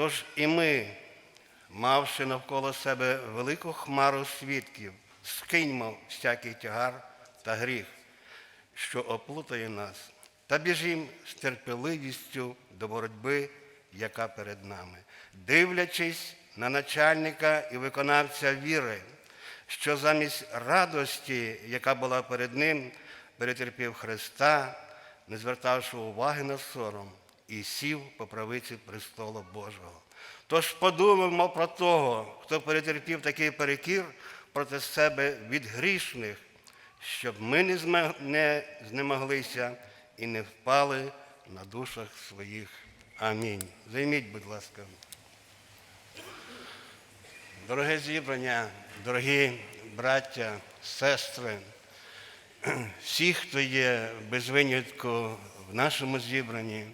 Тож і ми, мавши навколо себе велику хмару свідків, скиньмо всякий тягар та гріх, що оплутає нас, та біжім з терпеливістю до боротьби, яка перед нами, дивлячись на начальника і виконавця віри, що замість радості, яка була перед ним, перетерпів Христа, не звертавши уваги на сором, і сів по правиці престолу Божого. Тож подумаємо про того, хто перетерпів такий перекір проти себе від грішних, щоб ми не знемоглися і не впали на душах своїх. Амінь. Займіть, будь ласка. Дороге зібрання, дорогі браття, сестри, всі, хто є без винятку в нашому зібранні,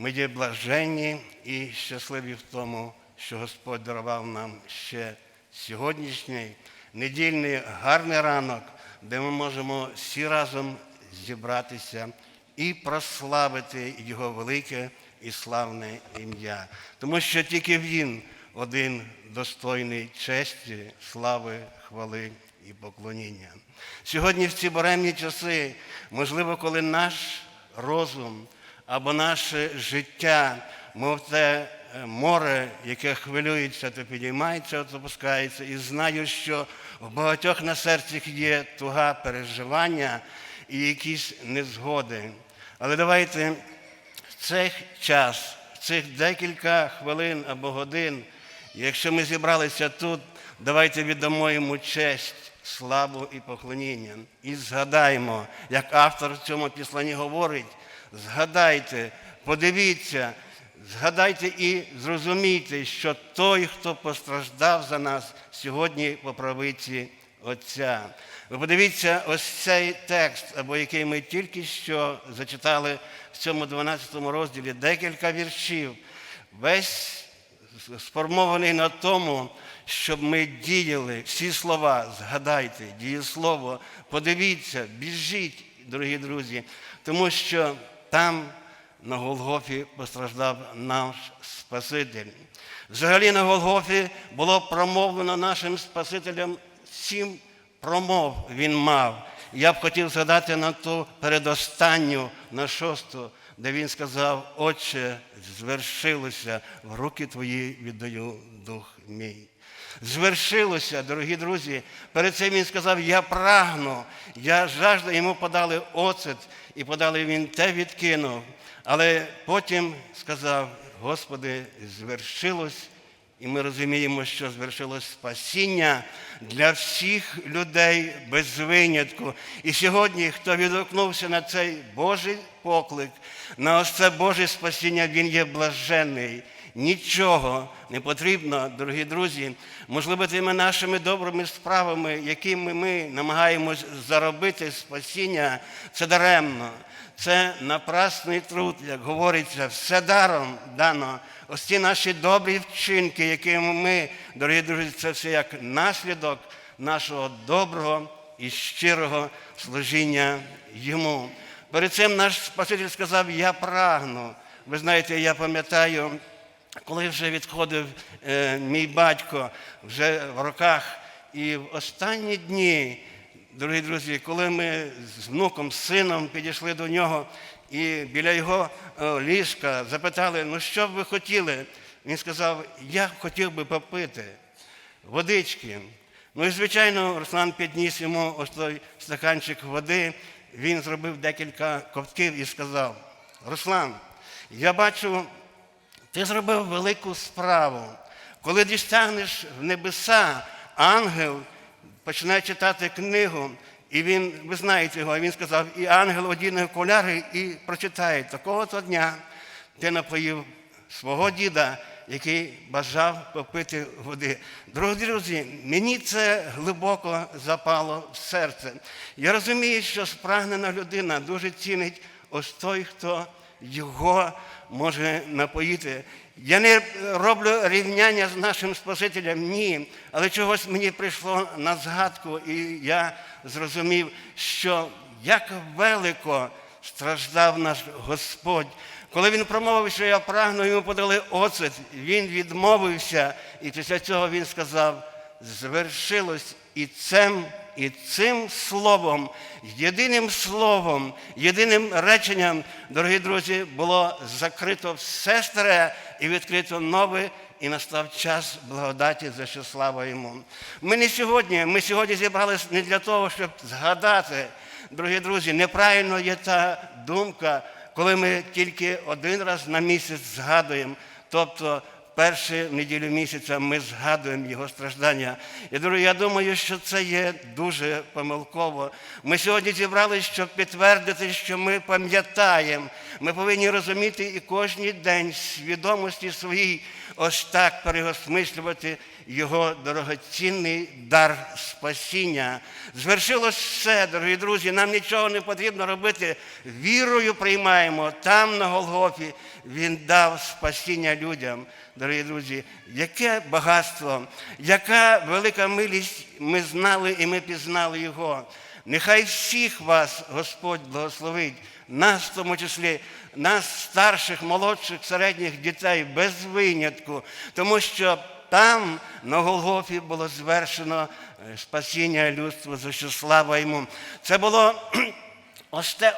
ми є блаженні і щасливі в тому, що Господь дарував нам ще сьогоднішній недільний гарний ранок, де ми можемо всі разом зібратися і прославити Його велике і славне ім'я. Тому що тільки Він один достойний честі, слави, хвали і поклоніння. Сьогодні в ці буремні часи, можливо, коли наш розум або наше життя, мов те е, море, яке хвилюється, то підіймається, то опускається, і знаю, що в багатьох на серцях є туга переживання і якісь незгоди. Але давайте в цей час, в цих декілька хвилин або годин, якщо ми зібралися тут, давайте віддамо йому честь, славу і поклоніння. І згадаємо, як автор в цьому післанні говорить, згадайте, подивіться, згадайте і зрозумійте, що той, хто постраждав за нас сьогодні по правиці Отця. Ви подивіться ось цей текст, або який ми тільки що зачитали в цьому 12 розділі, декілька віршів. Весь сформований на тому, щоб ми діяли всі слова, згадайте, дієслово, подивіться, біжіть, дорогі друзі, тому що там на Голгофі постраждав наш Спаситель. Взагалі на Голгофі було промовлено нашим Спасителем сім промов він мав. Я б хотів згадати на ту передостанню, на шосту, де він сказав, Отче, звершилося, в руки твої віддаю дух мій. Звершилося, дорогі друзі. Перед цим він сказав, я прагну, я жажду, йому подали оцет, і подали він те відкинув. Але потім сказав, Господи, звершилось, і ми розуміємо, що звершилось спасіння для всіх людей без винятку. І сьогодні, хто відгукнувся на цей Божий поклик, на ось це Боже спасіння, він є блаженний. Нічого не потрібно, дорогі друзі, можливо, тими нашими добрими справами, якими ми намагаємось заробити спасіння, це даремно. Це напрасний труд, як говориться, все даром дано. Ось ці наші добрі вчинки, якими ми, дорогі друзі, це все як наслідок нашого доброго і щирого служіння йому. Перед цим наш Спаситель сказав, я прагну. Ви знаєте, я пам'ятаю, коли вже відходив е, мій батько вже в роках, і в останні дні, дорогі друзі, коли ми з внуком, з сином підійшли до нього і біля його е, ліжка запитали, ну що б ви хотіли? Він сказав, я хотів би попити водички. Ну і, звичайно, Руслан підніс йому ось той стаканчик води, він зробив декілька ковтків і сказав, Руслан, я бачу, ти зробив велику справу. Коли дістягнеш в небеса, ангел починає читати книгу, і він, ви знаєте його, він сказав, і ангел одіне окуляри і прочитає, такого-то дня ти напоїв свого діда, який бажав попити води. Дорогі друзі, мені це глибоко запало в серце. Я розумію, що спрагнена людина дуже цінить ось той, хто його може напоїти. Я не роблю рівняння з нашим Спасителем, ні. Але чогось мені прийшло на згадку, і я зрозумів, що як велико страждав наш Господь. Коли він промовив, що я прагну, йому подали оцет, він відмовився, і після цього він сказав: звершилось і цим, і цим словом, єдиним словом, єдиним реченням, дорогі друзі, було закрито все старе і відкрито нове. І настав час благодаті, за що слава йому. Ми не сьогодні, ми сьогодні зібралися не для того, щоб згадати, дорогі друзі, неправильно є та думка, коли ми тільки один раз на місяць згадуємо, тобто першу неділю місяця ми згадуємо його страждання. Я думаю, я думаю, що це є дуже помилково. Ми сьогодні зібралися, щоб підтвердити, що ми пам'ятаємо. Ми повинні розуміти і кожен день свідомості своїй ось так переосмислювати його дорогоцінний дар спасіння. Звершилось все, дорогі друзі. Нам нічого не потрібно робити. Вірою приймаємо там, на Голгофі, Він дав спасіння людям. Дорогі друзі, яке багатство, яка велика милість ми знали і ми пізнали Його. Нехай всіх вас Господь благословить, нас в тому числі, нас, старших, молодших, середніх дітей, без винятку, тому що там на Голгофі було звершено е, спасіння людства, за що слава йому. Це було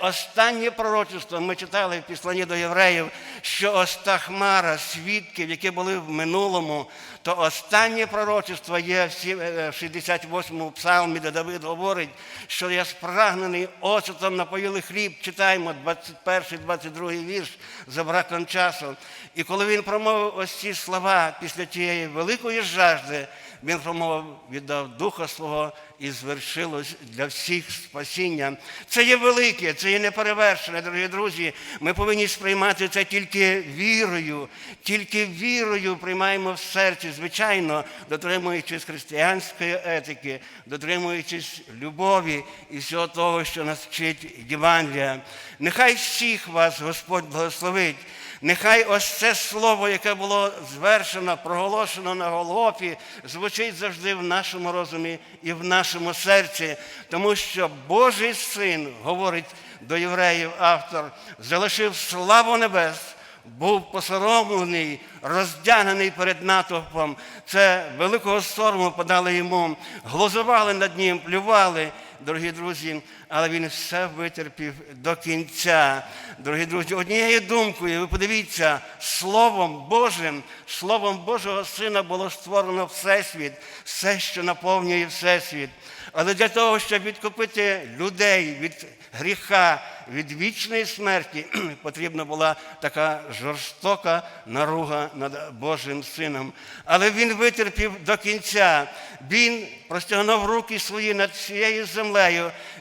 останнє пророчество ми читали в післанні до євреїв, що ось та хмара свідків, які були в минулому, то останнє пророчество є в сі- е, в 68-му псалмі, де Давид говорить, що я спрагнений оцетом напоїли хліб, читаємо 21-22 вірш за браком часу. І коли він промовив ось ці слова після тієї великої жажди, він промовив, віддав духа свого і звершилось для всіх спасіння. Це є велике, це є неперевершене, дорогі друзі. Ми повинні сприймати це тільки вірою, тільки вірою приймаємо в серці, звичайно, дотримуючись християнської етики, дотримуючись любові і всього того, що нас вчить Євангелія. Нехай всіх вас Господь благословить. Нехай ось це слово, яке було звершено, проголошено на Голгофі, звучить завжди в нашому розумі і в нашому серці, тому що Божий син, говорить до євреїв автор, залишив славу небес, був посоромлений, роздягнений перед натовпом. Це великого сорому подали йому, глузували над ним, плювали дорогі друзі, але він все витерпів до кінця. Дорогі друзі, однією думкою, ви подивіться, Словом Божим, Словом Божого Сина було створено Всесвіт, все, що наповнює Всесвіт. Але для того, щоб відкупити людей від гріха, від вічної смерті, потрібна була така жорстока наруга над Божим Сином. Але він витерпів до кінця. Він простягнув руки свої над всією землею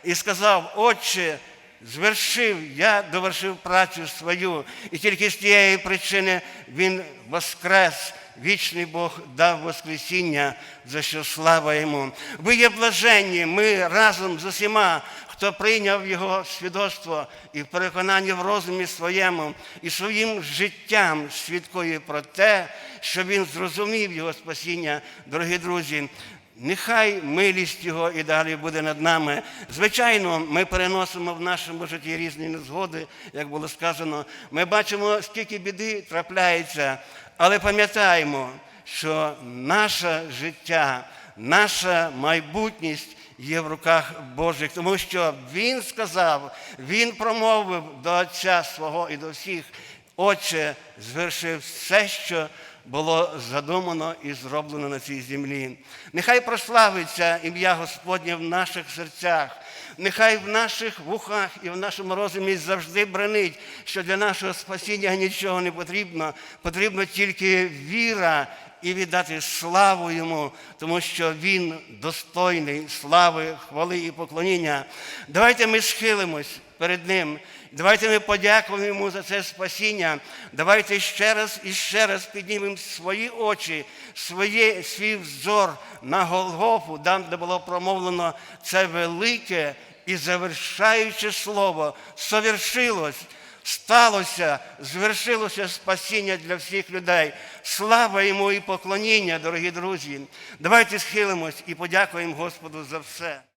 і сказав: Отче, звершив, я довершив працю свою. І тільки з тієї причини він воскрес. Вічний Бог дав Воскресіння, за що слава йому. Ви є блаженні, ми разом з усіма, хто прийняв Його свідоцтво і в переконанні в розумі своєму, і своїм життям свідкує про те, що він зрозумів Його спасіння, дорогі друзі. Нехай милість Його і далі буде над нами. Звичайно, ми переносимо в нашому житті різні незгоди, як було сказано. Ми бачимо, скільки біди трапляється, але пам'ятаємо, що наше життя, наша майбутність є в руках Божих, тому що Він сказав, Він промовив до Отця свого і до всіх, Отче, звершив все, що було задумано і зроблено на цій землі. Нехай прославиться ім'я Господнє в наших серцях, нехай в наших вухах і в нашому розумі завжди бренить, що для нашого спасіння нічого не потрібно, потрібна тільки віра і віддати славу йому, тому що він достойний слави, хвали і поклоніння. Давайте ми схилимось перед ним. Давайте ми подякуємо йому за це спасіння. Давайте ще раз і ще раз піднімемо свої очі, своє, свій взор на Голгофу, там, де було промовлено це велике і завершаюче слово. Совершилось. Сталося, звершилося спасіння для всіх людей. Слава йому і поклоніння, дорогі друзі. Давайте схилимось і подякуємо Господу за все.